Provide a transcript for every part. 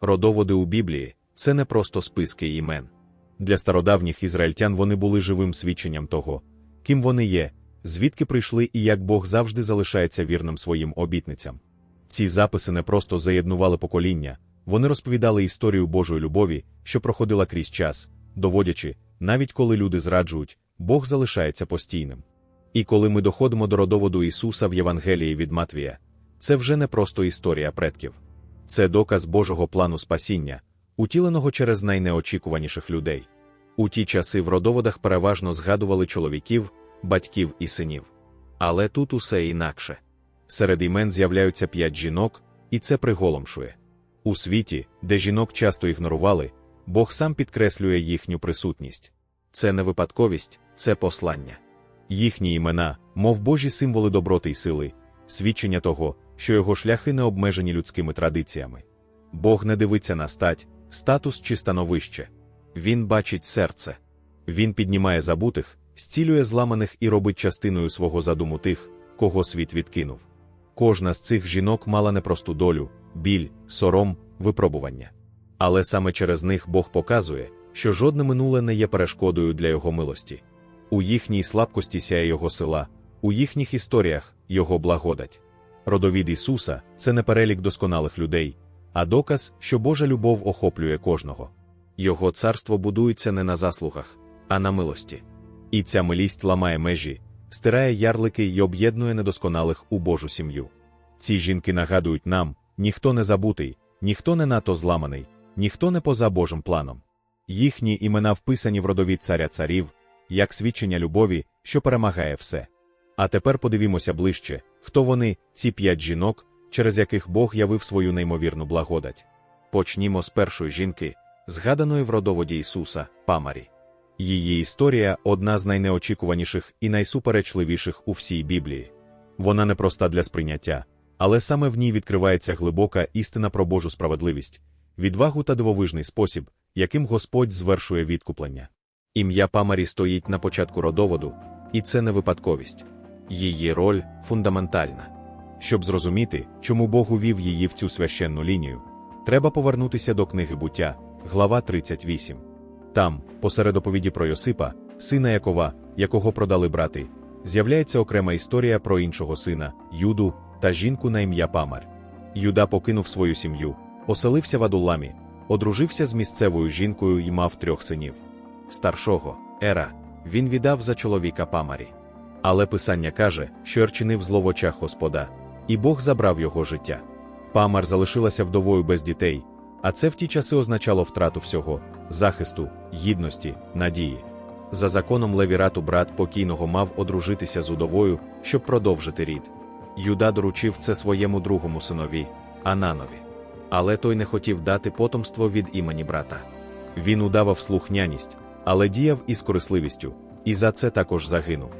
Родоводи у Біблії це не просто списки імен. Для стародавніх ізраїльтян вони були живим свідченням того, ким вони є, звідки прийшли і як Бог завжди залишається вірним своїм обітницям. Ці записи не просто заєднували покоління, вони розповідали історію Божої любові, що проходила крізь час, доводячи, навіть коли люди зраджують, Бог залишається постійним. І коли ми доходимо до родоводу Ісуса в Євангелії від Матвія, це вже не просто історія предків. Це доказ Божого плану спасіння, утіленого через найнеочікуваніших людей. У ті часи в родоводах переважно згадували чоловіків, батьків і синів. Але тут усе інакше. Серед імен з'являються п'ять жінок, і це приголомшує. У світі, де жінок часто ігнорували, Бог сам підкреслює їхню присутність. Це не випадковість, це послання. Їхні імена, мов Божі символи доброти й сили, свідчення того, що його шляхи не обмежені людськими традиціями. Бог не дивиться на стать, статус чи становище. Він бачить серце. Він піднімає забутих, зцілює зламаних і робить частиною свого задуму тих, кого світ відкинув. Кожна з цих жінок мала непросту долю, біль, сором, випробування. Але саме через них Бог показує, що жодне минуле не є перешкодою для його милості. У їхній слабкості сяє його сила, у їхніх історіях його благодать. Родовід Ісуса це не перелік досконалих людей, а доказ, що Божа любов охоплює кожного. Його царство будується не на заслугах, а на милості. І ця милість ламає межі, стирає ярлики й об'єднує недосконалих у Божу сім'ю. Ці жінки нагадують нам, ніхто не забутий, ніхто не надто зламаний, ніхто не поза Божим планом. Їхні імена вписані в родовід царя царів, як свідчення любові, що перемагає все. А тепер подивімося ближче, хто вони, ці п'ять жінок, через яких Бог явив свою неймовірну благодать. Почнімо з першої жінки, згаданої в родоводі Ісуса, Памарі. Її історія одна з найнеочікуваніших і найсуперечливіших у всій Біблії. Вона не проста для сприйняття, але саме в ній відкривається глибока істина про Божу справедливість, відвагу та дивовижний спосіб, яким Господь звершує відкуплення. Ім'я Памарі стоїть на початку родоводу, і це не випадковість. Її роль фундаментальна. Щоб зрозуміти, чому Бог увів її в цю священну лінію, треба повернутися до книги буття, глава 38. Там, посеред оповіді про Йосипа, сина Якова, якого продали брати, з'являється окрема історія про іншого сина, Юду, та жінку на ім'я Памар. Юда покинув свою сім'ю, оселився в Адулламі, одружився з місцевою жінкою і мав трьох синів. Старшого, Ера, він віддав за чоловіка Памарі. Але Писання каже, що ерчинив зло в очах Господа, і Бог забрав його життя. Памар залишилася вдовою без дітей, а це в ті часи означало втрату всього захисту, гідності, надії. За законом Левірату брат покійного мав одружитися з удовою, щоб продовжити рід. Юда доручив це своєму другому синові, Ананові. Але той не хотів дати потомство від імені брата. Він удавав слухняність, але діяв із корисливістю, і за це також загинув.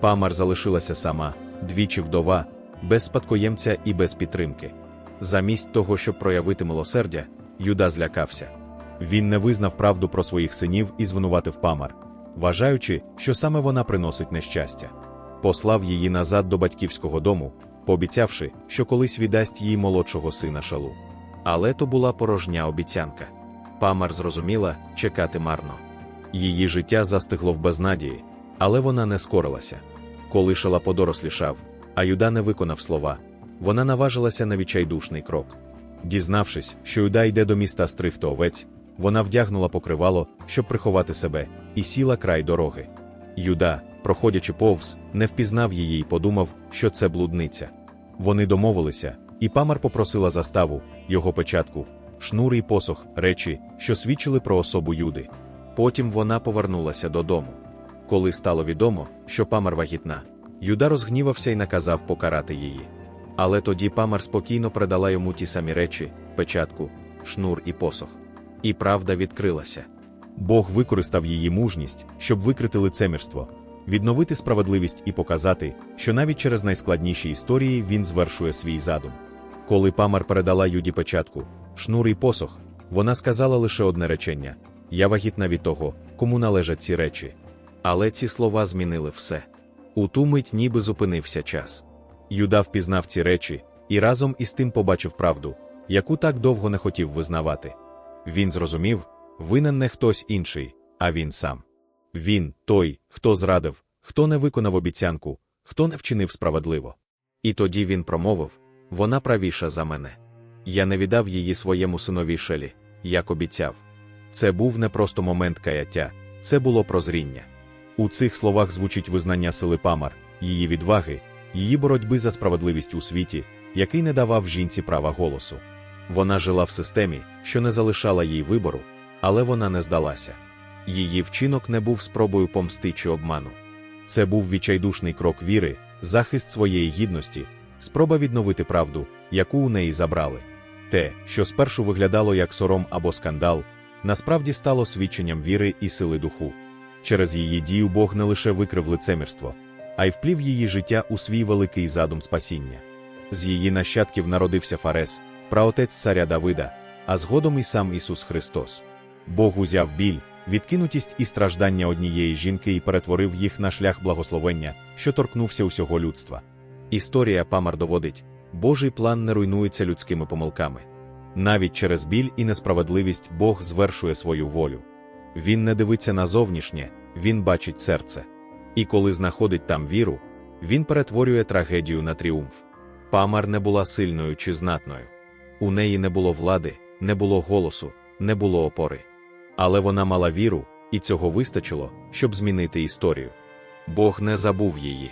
Памар залишилася сама, двічі вдова, без спадкоємця і без підтримки. Замість того, щоб проявити милосердя, Юда злякався. Він не визнав правду про своїх синів і звинуватив Памар, вважаючи, що саме вона приносить нещастя. Послав її назад до батьківського дому, пообіцявши, що колись віддасть їй молодшого сина шалу. Але то була порожня обіцянка. Памар зрозуміла чекати марно. Її життя застигло в безнадії, але вона не скорилася. Коли шала подорослішав, а Юда не виконав слова, вона наважилася на відчайдушний крок. Дізнавшись, що Юда йде до міста стригти овець, вона вдягнула покривало, щоб приховати себе, і сіла край дороги. Юда, проходячи повз, не впізнав її і подумав, що це блудниця. Вони домовилися, і Памар попросила заставу, його печатку, шнур і посох, речі, що свідчили про особу Юди. Потім вона повернулася додому. Коли стало відомо, що Памар вагітна, Юда розгнівався і наказав покарати її. Але тоді Памар спокійно передала йому ті самі речі, печатку, шнур і посох. І правда відкрилася. Бог використав її мужність, щоб викрити лицемірство, відновити справедливість і показати, що навіть через найскладніші історії він звершує свій задум. Коли Памар передала Юді печатку, шнур і посох, вона сказала лише одне речення: Я вагітна від того, кому належать ці речі. Але ці слова змінили все. У ту мить ніби зупинився час. Юда впізнав ці речі і разом із тим побачив правду, яку так довго не хотів визнавати. Він зрозумів, винен не хтось інший, а він сам. Він той, хто зрадив, хто не виконав обіцянку, хто не вчинив справедливо. І тоді він промовив вона правіша за мене. Я не віддав її своєму синові Шелі, як обіцяв. Це був не просто момент каяття, це було прозріння. У цих словах звучить визнання сили Памар, її відваги, її боротьби за справедливість у світі, який не давав жінці права голосу. Вона жила в системі, що не залишала їй вибору, але вона не здалася. Її вчинок не був спробою помсти чи обману. Це був відчайдушний крок віри, захист своєї гідності, спроба відновити правду, яку у неї забрали. Те, що спершу виглядало як сором або скандал, насправді стало свідченням віри і сили духу. Через її дію Бог не лише викрив лицемірство, а й вплів її життя у свій великий задум спасіння. З її нащадків народився Фарес, праотець царя Давида, а згодом і сам Ісус Христос. Бог узяв біль, відкинутість і страждання однієї жінки і перетворив їх на шлях благословення, що торкнувся усього людства. Історія Памар доводить, Божий план не руйнується людськими помилками. Навіть через біль і несправедливість Бог звершує свою волю. Він не дивиться на зовнішнє, він бачить серце. І коли знаходить там віру, він перетворює трагедію на тріумф. Памар не була сильною чи знатною. У неї не було влади, не було голосу, не було опори. Але вона мала віру, і цього вистачило, щоб змінити історію. Бог не забув її.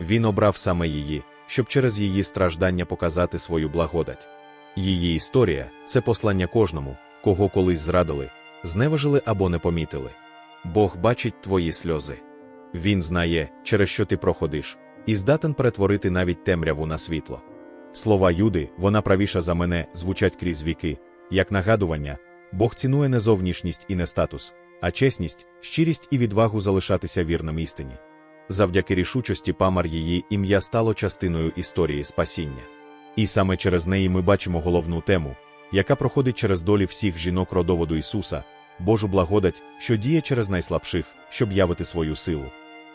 Він обрав саме її, щоб через її страждання показати свою благодать. Її історія це послання кожному, кого колись зрадили, зневажили або не помітили. Бог бачить твої сльози. Він знає, через що ти проходиш, і здатен перетворити навіть темряву на світло. Слова Юди, вона правіша за мене, звучать крізь віки, як нагадування, Бог цінує не зовнішність і не статус, а чесність, щирість і відвагу залишатися вірним істині. Завдяки рішучості памар її ім'я стало частиною історії спасіння. І саме через неї ми бачимо головну тему, яка проходить через долі всіх жінок родоводу Ісуса, Божу благодать, що діє через найслабших, щоб явити свою силу.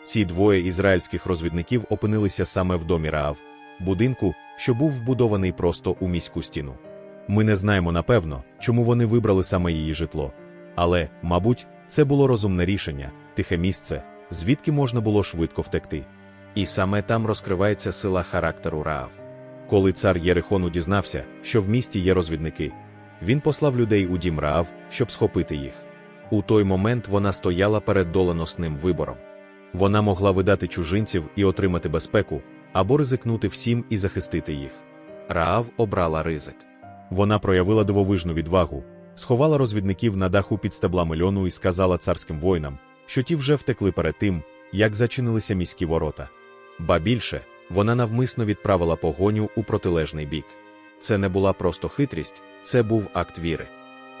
Ці двоє ізраїльських розвідників опинилися саме в домі Раав, будинку, що був вбудований просто у міську стіну. Ми не знаємо напевно, чому вони вибрали саме її житло. Але, мабуть, це було розумне рішення, тихе місце, звідки можна було швидко втекти. І саме там розкривається сила характеру Раав. Коли цар Єрихону дізнався, що в місті є розвідники, він послав людей у дім Раав, щоб схопити їх. У той момент вона стояла перед доленосним вибором. Вона могла видати чужинців і отримати безпеку, або ризикнути всім і захистити їх. Раав обрала ризик. Вона проявила дивовижну відвагу, сховала розвідників на даху під стеблами льону і сказала царським воїнам, що ті вже втекли перед тим, як зачинилися міські ворота. Ба більше, вона навмисно відправила погоню у протилежний бік. Це не була просто хитрість, це був акт віри.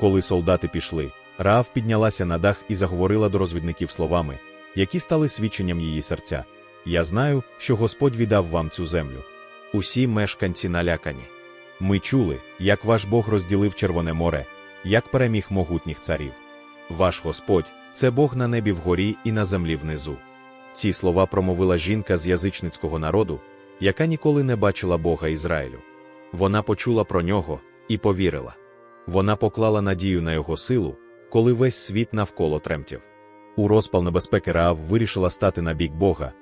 Коли солдати пішли, Раав піднялася на дах і заговорила до розвідників словами, які стали свідченням її серця. Я знаю, що Господь віддав вам цю землю. Усі мешканці налякані. Ми чули, як ваш Бог розділив Червоне море, як переміг могутніх царів. Ваш Господь це Бог на небі вгорі і на землі внизу. Ці слова промовила жінка з язичницького народу, яка ніколи не бачила Бога Ізраїлю. Вона почула про нього і повірила. Вона поклала надію на його силу, коли весь світ навколо тремтів. У розпал небезпеки Раав вирішила стати на бік Бога,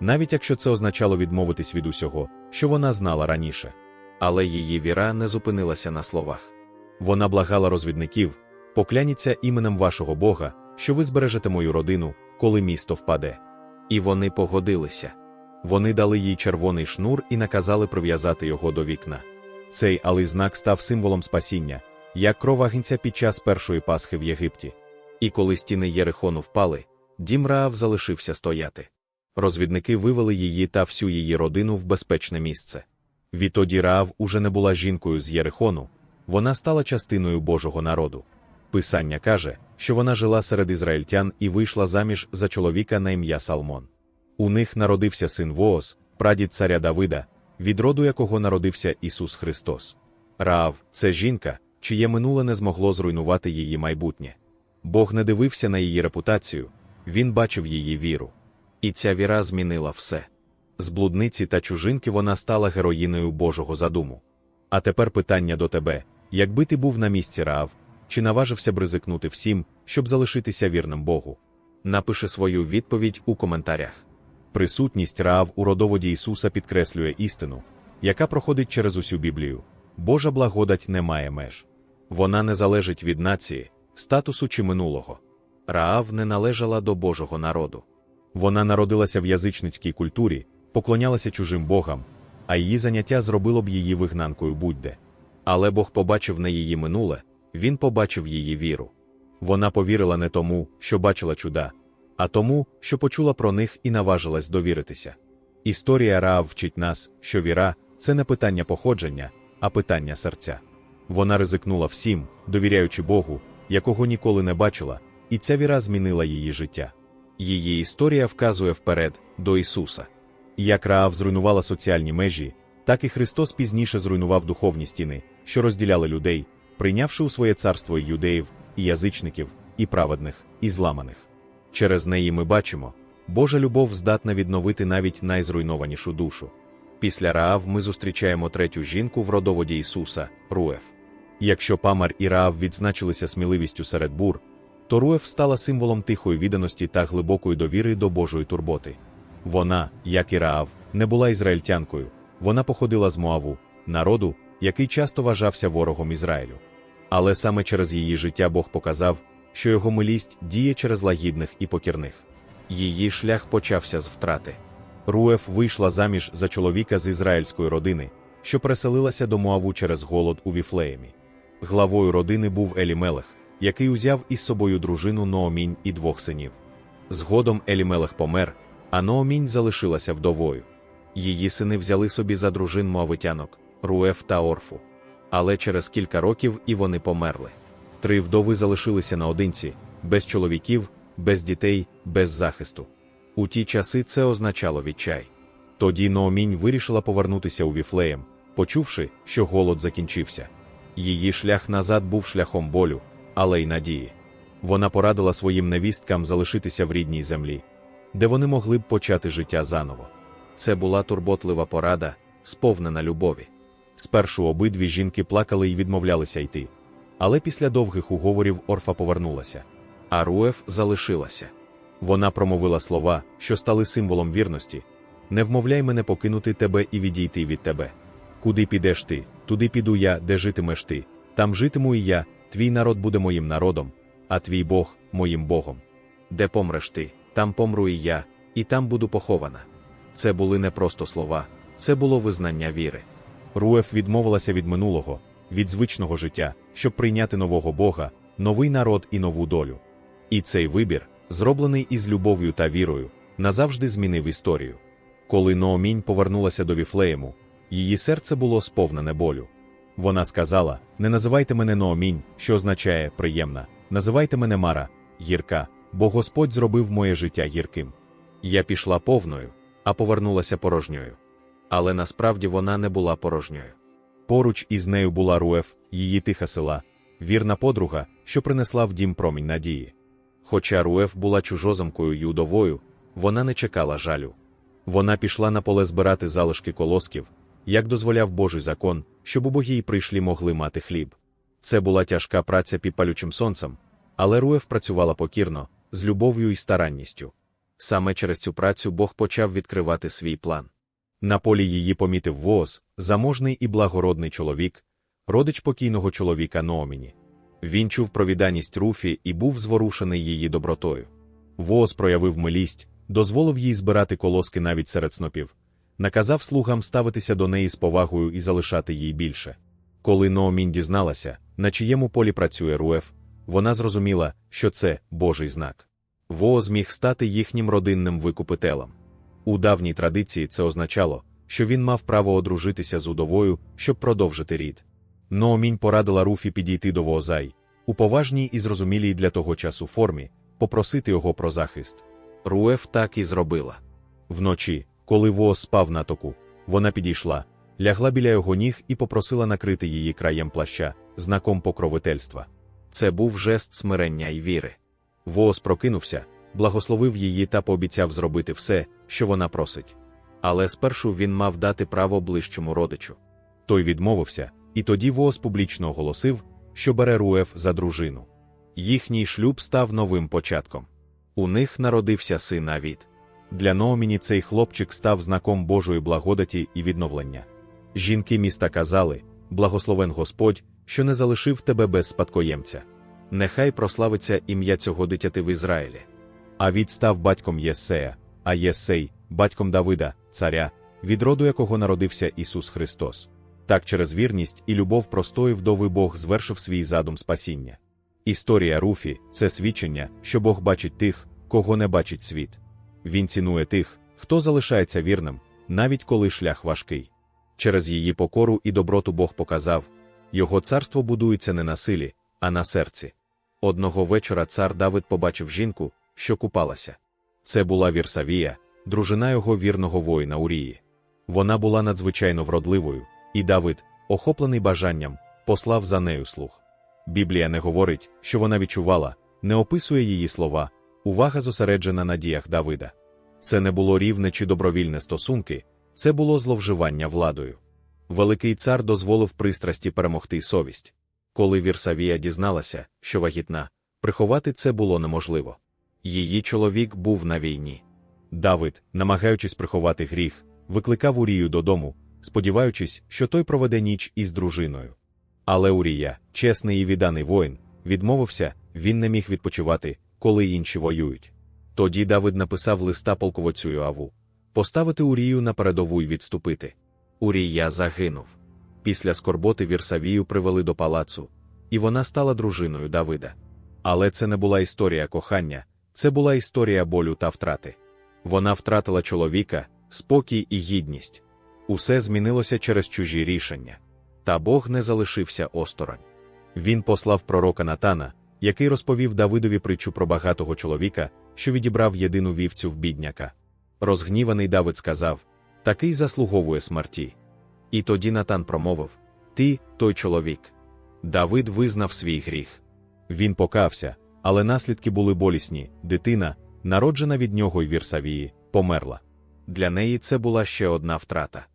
навіть якщо це означало відмовитись від усього, що вона знала раніше. Але її віра не зупинилася на словах. Вона благала розвідників, покляніться іменем вашого Бога, що ви збережете мою родину, коли місто впаде. І вони погодилися. Вони дали їй червоний шнур і наказали прив'язати його до вікна. Цей алий знак став символом спасіння, як кров агнця під час першої Пасхи в Єгипті. І коли стіни Єрихону впали, дім Раав залишився стояти. Розвідники вивели її та всю її родину в безпечне місце. Відтоді Раав уже не була жінкою з Єрихону, вона стала частиною Божого народу. Писання каже, що вона жила серед ізраїльтян і вийшла заміж за чоловіка на ім'я Салмон. У них народився син Воос, прадід царя Давида, від роду якого народився Ісус Христос. Раав це жінка, чиє минуле не змогло зруйнувати її майбутнє. Бог не дивився на її репутацію, він бачив її віру. І ця віра змінила все. З блудниці та чужинки вона стала героїною Божого задуму. А тепер питання до тебе: якби ти був на місці Раав, чи наважився б ризикнути всім, щоб залишитися вірним Богу? Напиши свою відповідь у коментарях. Присутність Раав у родоводі Ісуса підкреслює істину, яка проходить через усю Біблію. Божа благодать не має меж. Вона не залежить від нації, статусу чи минулого. Раав не належала до Божого народу. Вона народилася в язичницькій культурі, поклонялася чужим богам, а її заняття зробило б її вигнанкою будь-де. Але Бог побачив не її минуле, він побачив її віру. Вона повірила не тому, що бачила чуда, а тому, що почула про них і наважилась довіритися. Історія Раав вчить нас, що віра це не питання походження, а питання серця. Вона ризикнула всім, довіряючи Богу, якого ніколи не бачила, і ця віра змінила її життя. Її історія вказує вперед до Ісуса. Як Раав зруйнувала соціальні межі, так і Христос пізніше зруйнував духовні стіни, що розділяли людей, прийнявши у своє царство юдеїв, і язичників, і праведних, і зламаних. Через неї ми бачимо, Божа любов здатна відновити навіть найзруйнованішу душу. Після Раав ми зустрічаємо третю жінку в родоводі Ісуса Руеф. Якщо Памар і Раав відзначилися сміливістю серед бур, то Руеф стала символом тихої відданості та глибокої довіри до Божої турботи. Вона, як і Раав, не була ізраїльтянкою, вона походила з Моаву, народу, який часто вважався ворогом Ізраїлю. Але саме через її життя Бог показав, що його милість діє через лагідних і покірних. Її шлях почався з втрати. Руеф вийшла заміж за чоловіка з ізраїльської родини, що переселилася до Моаву через голод у Віфлеємі. Главою родини був Елімелех, який узяв із собою дружину Ноомінь і двох синів. Згодом Елімелех помер, а Ноомінь залишилася вдовою. Її сини взяли собі за дружин моавитянок Руеф та Орфу. Але через кілька років і вони померли. Три вдови залишилися наодинці, без чоловіків, без дітей, без захисту. У ті часи це означало відчай. Тоді Ноомінь вирішила повернутися у Віфлеєм, почувши, що голод закінчився. Її шлях назад був шляхом болю, але й надії. Вона порадила своїм невісткам залишитися в рідній землі, де вони могли б почати життя заново. Це була турботлива порада, сповнена любові. Спершу обидві жінки плакали і відмовлялися йти. Але після довгих уговорів Орфа повернулася, а Руеф залишилася. Вона промовила слова, що стали символом вірності: Не вмовляй мене покинути тебе і відійти від тебе. Куди підеш ти, туди піду я, де житимеш ти, там житиму і я, твій народ буде моїм народом, а твій Бог моїм Богом. Де помреш ти, там помру і я, і там буду похована. Це були не просто слова, це було визнання віри. Руеф відмовилася від минулого, від звичного життя, щоб прийняти нового Бога, новий народ і нову долю. І цей вибір, зроблений із любов'ю та вірою, назавжди змінив історію. Коли Ноомінь повернулася до Віфлеєму, її серце було сповнене болю. Вона сказала: Не називайте мене Ноомінь, що означає приємна, називайте мене Мара, гірка, бо Господь зробив моє життя гірким. Я пішла повною, а повернулася порожньою. Але насправді вона не була порожньою. Поруч із нею була Руеф, її тиха села, вірна подруга, що принесла в дім промінь надії. Хоча Руеф була чужозамкою й удовою, вона не чекала жалю. Вона пішла на поле збирати залишки колосків, як дозволяв Божий закон, щоб убогі й прийшлі могли мати хліб. Це була тяжка праця під палючим сонцем, але Руеф працювала покірно, з любов'ю і старанністю. Саме через цю працю Бог почав відкривати свій план. На полі її помітив воз, заможний і благородний чоловік, родич покійного чоловіка Номіні. Він чув про відданість Руфі і був зворушений її добротою. Воз проявив милість, дозволив їй збирати колоски навіть серед снопів, наказав слугам ставитися до неї з повагою і залишати їй більше. Коли Ноомін дізналася, на чиєму полі працює Руеф, вона зрозуміла, що це Божий знак. Вооз міг стати їхнім родинним викупителем. У давній традиції це означало, що він мав право одружитися з удовою, щоб продовжити рід. Ноомінь порадила Руфі підійти до Воозай, у поважній і зрозумілій для того часу формі, попросити його про захист. Руеф так і зробила. Вночі, коли Вооз спав на току, вона підійшла, лягла біля його ніг і попросила накрити її краєм плаща, знаком покровительства. Це був жест смирення й віри. Вооз прокинувся, благословив її та пообіцяв зробити все, що вона просить. Але спершу він мав дати право ближчому родичу. Той відмовився, і тоді Воос публічно оголосив, що бере Руеф за дружину. Їхній шлюб став новим початком. У них народився син Авід. Для Нооміні цей хлопчик став знаком Божої благодаті і відновлення. Жінки міста казали: Благословен Господь, що не залишив тебе без спадкоємця. Нехай прославиться ім'я цього дитяти в Ізраїлі. Авід став батьком Єссея, а Єссей батьком Давида, царя, від роду якого народився Ісус Христос. Так через вірність і любов простої вдови Бог звершив свій задум спасіння. Історія Руфі це свідчення, що Бог бачить тих, кого не бачить світ. Він цінує тих, хто залишається вірним, навіть коли шлях важкий. Через її покору і доброту Бог показав його царство будується не на силі, а на серці. Одного вечора цар Давид побачив жінку, що купалася. Це була Вірсавія, дружина його вірного воїна Урії. Вона була надзвичайно вродливою, і Давид, охоплений бажанням, послав за нею слух. Біблія не говорить, що вона відчувала, не описує її слова, увага зосереджена на діях Давида. Це не було рівне чи добровільне стосунки, це було зловживання владою. Великий цар дозволив пристрасті перемогти совість. Коли Вірсавія дізналася, що вагітна, приховати це було неможливо. Її чоловік був на війні. Давид, намагаючись приховати гріх, викликав Урію додому, сподіваючись, що той проведе ніч із дружиною. Але Урія, чесний і відданий воїн, відмовився, він не міг відпочивати, коли інші воюють. Тоді Давид написав листа полководцю Йоаву поставити Урію на передову й відступити. Урія загинув. Після скорботи Вірсавію привели до палацу, і вона стала дружиною Давида. Але це не була історія кохання, це була історія болю та втрати. Вона втратила чоловіка, спокій і гідність. Усе змінилося через чужі рішення. Та Бог не залишився осторонь. Він послав пророка Натана, який розповів Давидові притчу про багатого чоловіка, що відібрав єдину вівцю в бідняка. Розгніваний Давид сказав: Такий заслуговує смерті. І тоді Натан промовив: Ти, той чоловік. Давид визнав свій гріх. Він покався, але наслідки були болісні. Дитина, народжена від нього й Вірсавії, померла. Для неї це була ще одна втрата.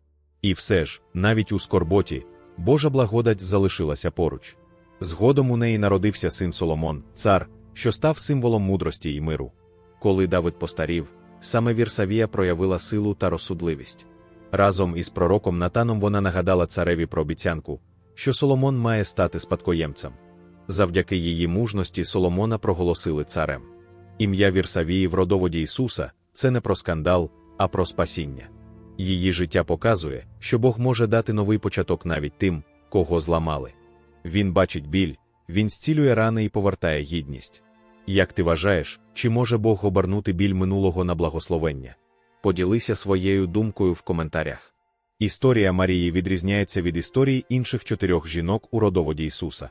І все ж, навіть у скорботі, Божа благодать залишилася поруч. Згодом у неї народився син Соломон, цар, що став символом мудрості й миру. Коли Давид постарів, саме Вірсавія проявила силу та розсудливість. Разом із пророком Натаном вона нагадала цареві про обіцянку, що Соломон має стати спадкоємцем. Завдяки її мужності Соломона проголосили царем. Ім'я Вірсавії в родоводі Ісуса це не про скандал, а про спасіння. Її життя показує, що Бог може дати новий початок навіть тим, кого зламали. Він бачить біль, він зцілює рани і повертає гідність. Як ти вважаєш, чи може Бог обернути біль минулого на благословення? Поділися своєю думкою в коментарях. Історія Марії відрізняється від історії інших чотирьох жінок у родоводі Ісуса.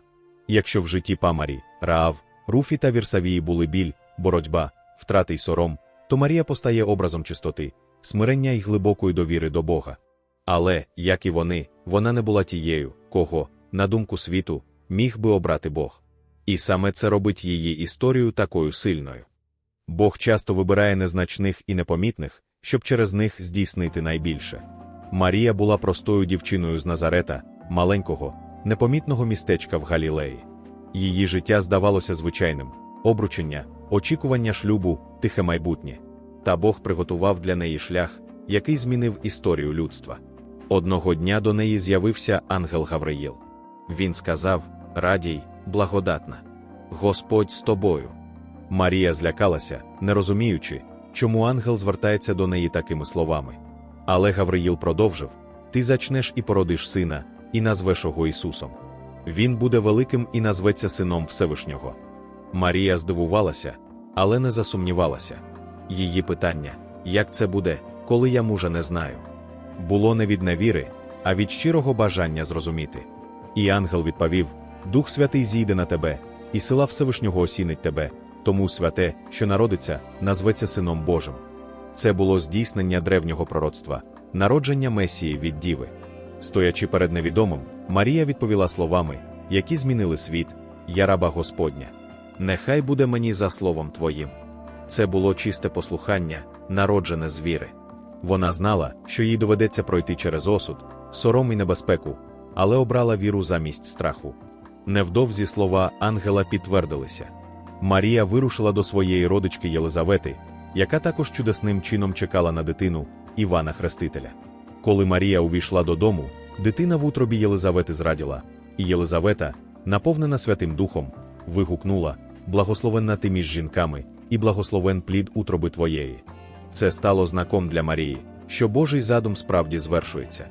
Якщо в житті Памарі, Раав, Руфі та Вірсавії були біль, боротьба, втрати й сором, то Марія постає образом чистоти, смирення й глибокої довіри до Бога. Але, як і вони, вона не була тією, кого, на думку світу, міг би обрати Бог. І саме це робить її історію такою сильною. Бог часто вибирає незначних і непомітних, щоб через них здійснити найбільше. Марія була простою дівчиною з Назарета, маленького, непомітного містечка в Галілеї. Її життя здавалося звичайним обручення, очікування шлюбу, тихе майбутнє. Та Бог приготував для неї шлях, який змінив історію людства. Одного дня до неї з'явився ангел Гавриїл. Він сказав: Радій, благодатна, Господь з тобою. Марія злякалася, не розуміючи, чому ангел звертається до неї такими словами. Але Гавриїл продовжив: Ти зачнеш і породиш сина, і назвеш його Ісусом. Він буде великим і назветься Сином Всевишнього. Марія здивувалася, але не засумнівалася. Її питання, як це буде, коли я мужа не знаю, було не від невіри, а від щирого бажання зрозуміти. І ангел відповів: Дух Святий зійде на тебе, і сила Всевишнього осінить тебе, тому святе, що народиться, назветься Сином Божим. Це було здійснення древнього пророцтва, народження Месії від Діви. Стоячи перед невідомим, Марія відповіла словами, які змінили світ, я раба Господня. Нехай буде мені за словом Твоїм. Це було чисте послухання, народжене з віри. Вона знала, що їй доведеться пройти через осуд, сором і небезпеку, але обрала віру замість страху. Невдовзі слова ангела підтвердилися. Марія вирушила до своєї родички Єлизавети, яка також чудесним чином чекала на дитину Івана Хрестителя. Коли Марія увійшла додому, дитина в утробі Єлизавети зраділа, і Єлизавета, наповнена Святим Духом, вигукнула: Благословенна ти між жінками, і благословен плід утроби твоєї. Це стало знаком для Марії, що Божий задум справді звершується.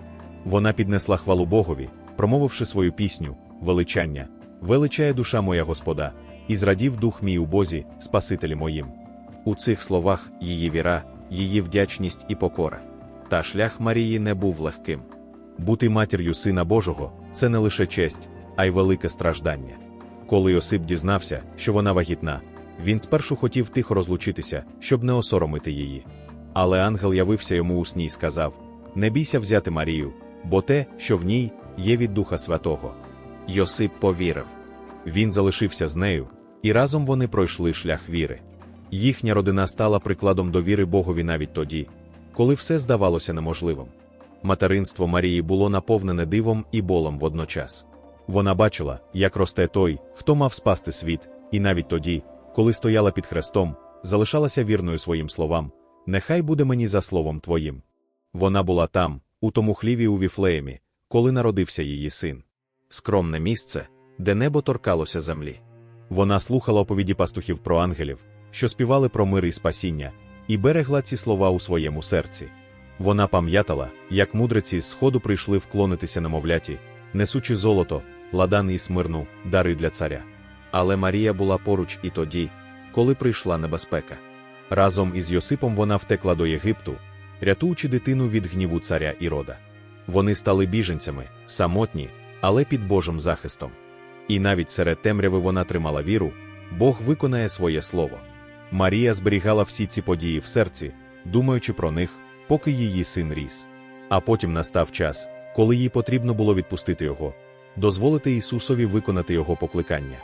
Вона піднесла хвалу Богові, промовивши свою пісню, величання, величає душа моя Господа, і зрадів дух мій у Бозі, Спасителі моїм. У цих словах її віра, її вдячність і покора. Та шлях Марії не був легким. Бути матір'ю Сина Божого це не лише честь, а й велике страждання. Коли Йосип дізнався, що вона вагітна, він спершу хотів тихо розлучитися, щоб не осоромити її. Але ангел явився йому у сні й сказав: Не бійся взяти Марію, бо те, що в ній, є від Духа Святого. Йосип повірив. Він залишився з нею, і разом вони пройшли шлях віри. Їхня родина стала прикладом довіри Богові навіть тоді, коли все здавалося неможливим. Материнство Марії було наповнене дивом і болом водночас. Вона бачила, як росте той, хто мав спасти світ, і навіть тоді, коли стояла під хрестом, залишалася вірною своїм словам: Нехай буде мені за словом твоїм. Вона була там, у тому хліві у Віфлеємі, коли народився її син. Скромне місце, де небо торкалося землі. Вона слухала оповіді пастухів про ангелів, що співали про мир і спасіння, і берегла ці слова у своєму серці. Вона пам'ятала, як мудреці з сходу прийшли вклонитися немовляті, несучи золото, ладан і смирну, дари для царя. Але Марія була поруч і тоді, коли прийшла небезпека. Разом із Йосипом вона втекла до Єгипту, рятуючи дитину від гніву царя Ірода. Вони стали біженцями, самотні, але під Божим захистом. І навіть серед темряви вона тримала віру, Бог виконає своє слово. Марія зберігала всі ці події в серці, думаючи про них, поки її син ріс. А потім настав час, коли їй потрібно було відпустити його, дозволити Ісусові виконати його покликання.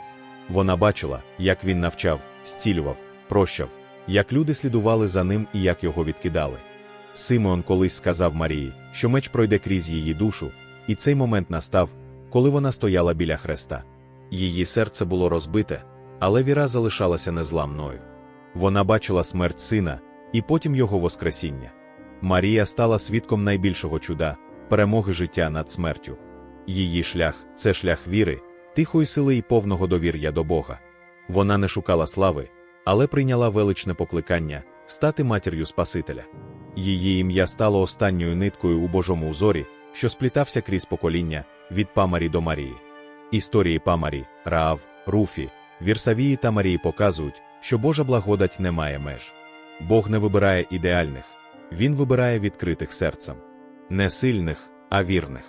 Вона бачила, як він навчав, зцілював, прощав, як люди слідували за ним і як його відкидали. Симеон колись сказав Марії, що меч пройде крізь її душу, і цей момент настав, коли вона стояла біля хреста. Її серце було розбите, але віра залишалася незламною. Вона бачила смерть сина і потім його Воскресіння. Марія стала свідком найбільшого чуда, перемоги життя над смертю. Її шлях це шлях віри, тихої сили і повного довір'я до Бога. Вона не шукала слави, але прийняла величне покликання стати матір'ю Спасителя. Її ім'я стало останньою ниткою у Божому узорі, що сплітався крізь покоління від Памарі до Марії. Історії Памарі, Раав, Руфі, Вірсавії та Марії показують, що Божа благодать не має меж. Бог не вибирає ідеальних, Він вибирає відкритих серцем, не сильних, а вірних,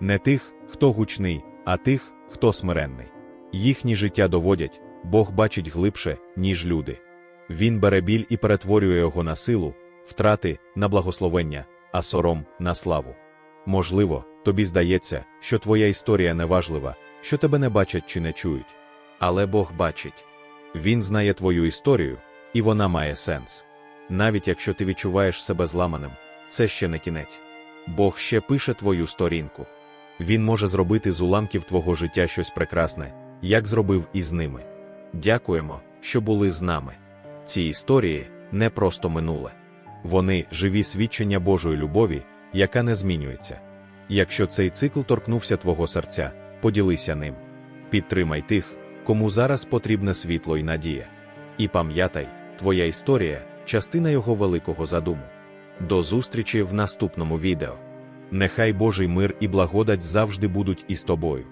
не тих, хто гучний, а тих, хто смиренний. Їхні життя доводять, Бог бачить глибше, ніж люди. Він бере біль і перетворює його на силу, втрати на благословення, а сором на славу. Можливо, тобі здається, що твоя історія неважлива, що тебе не бачать чи не чують. Але Бог бачить. Він знає твою історію, і вона має сенс. Навіть якщо ти відчуваєш себе зламаним, це ще не кінець. Бог ще пише твою сторінку. Він може зробити з уламків твого життя щось прекрасне, як зробив із ними. Дякуємо, що були з нами. Ці історії не просто минуле. Вони живі свідчення Божої любові, яка не змінюється. Якщо цей цикл торкнувся твого серця, поділися ним. Підтримай тих, кому зараз потрібне світло і надія. І пам'ятай, твоя історія частина його великого задуму. До зустрічі в наступному відео. Нехай Божий мир і благодать завжди будуть із тобою.